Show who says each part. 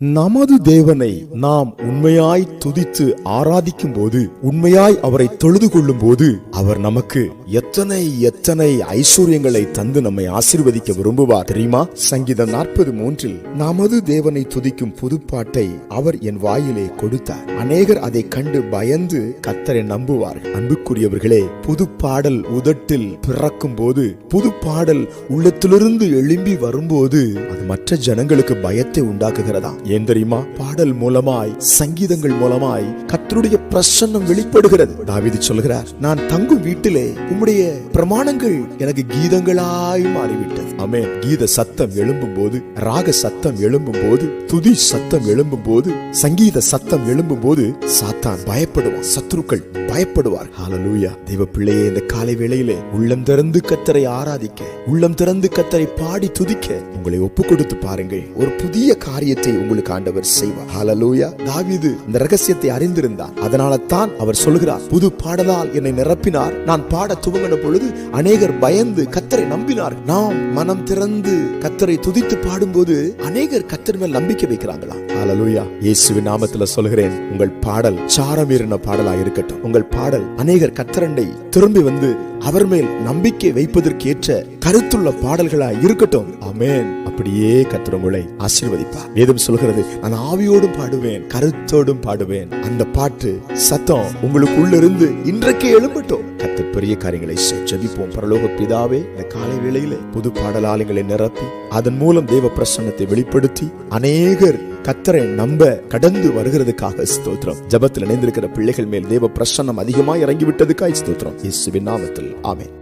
Speaker 1: நமது தேவனை நாம் உண்மையாய் துதித்து ஆராதிக்கும் போது உண்மையாய் அவரை தொழுது கொள்ளும் போது அவர் நமக்கு எத்தனை எத்தனை ஐஸ்வர்யங்களை தந்து நம்மை ஆசீர்வதிக்க விரும்புவார் தெரியுமா? சங்கீதம் நாற்பது மூன்றில் நமது தேவனை துதிக்கும் புதுப்பாட்டை அவர் என் வாயிலே கொடுத்தார். அநேகர் அதை கண்டு பயந்து கத்தரை நம்புவார்கள். அன்புக்குரியவர்களே புது பாடல் உதட்டில் பிறக்கும் போது புது பாடல் உள்ளத்திலிருந்து எழும்பி வரும்போது அது மற்ற ஜனங்களுக்கு பயத்தை உண்டாக்குகிறதா? ஏன் தெரியுமா? பாடல் மூலமாய் சங்கீதங்கள் மூலமாய் கத்தருடைய பிரசன்னம் வெளிப்படுகிறது. தாவிதி சொல்கிறார் நான் தங்கும் வீட்டிலே உம்முடைய பிரமாணங்கள் எனக்கு கீதங்களாய் மாறிவிட்டது. ஆமென். கீத சத்தம் எழும்பும் போது ராக சத்தம் எழும்பும் போது துதி சத்தம் எழும்பும் போது சங்கீத சத்தம் எழும்பும் போது சாத்தான் பயப்படுவான் சத்துருக்கள் பயப்படுவார் ஹalleluya. தெய்வ பிள்ளையே இந்த காலை வேளையிலே உள்ளம் திறந்து கத்தரை ஆராதிக்க உள்ளம் திறந்து கத்தரை பாடி துதிக்க உங்களை ஒப்பு கொடுத்து பாருங்கள். ஒரு புதிய காரியத்தை உங்களுக்கு ஆண்டவர் செய்வார். ஹalleluya. தாவீது இந்த ரகசியத்தை அறிந்திருந்தார் அதனால தான் அவர் சொல்கிறார் புது பாடலால் என்னை நிரப்பினார் நம்பினார். நான் பாட துவங்கின பொழுது அநேகர் பயந்து கத்தரை நம்பினார். நாம் மனம் திறந்து கத்தரை துதித்து பாடும்போது அநேகர் கத்தர் மேல் நம்பிக்கை வைக்கிறாங்களா ஹalleluya இயேசுவின் நாமத்துல சொல்கிறேன் உங்கள் பாடல் சாரமீறின பாடலா இருக்கட்டும். உங்கள் பாடல் அநேகர் கத்தரண்டை திரும்பி வந்து அவர் மேல் நம்பிக்கை வைப்பதற்கேற்ற கருத்துள்ள பாடல்களா இருக்கட்டும். ஆமென். அப்படியே கத்தர் உங்களை ஆசீர்வதிப்பார். வேதம் சொல்கிறது நான் ஆவியோடும் பாடுவேன் கருத்தோடும் பாடுவேன். அந்த பாட்டு சத்தம் உங்களுக்குள்ள இருந்து இன்றைக்கே எழும்பட்டும். கத்தர் பெரிய காரியங்களை ஜபிப்போம். பரலோக பிதாவே இந்த காலை வேளையில புது பாடலாளங்களை நிரப்பி அதன் மூலம் தேவ பிரசன்னத்தை வெளிப்படுத்தி அநேகர் கத்தரை நம்ப கடந்து வருகிறதுக்காக ஸ்தோத்திரம். ஜபத்தில் இணைந்திருக்கிற பிள்ளைகள் மேல் தேவ பிரசன்னம் அதிகமாக இறங்கிவிட்டதுக்காய் ஸ்தோத்திரம். இயேசுவின் நாமத்தில் ஆமேன்.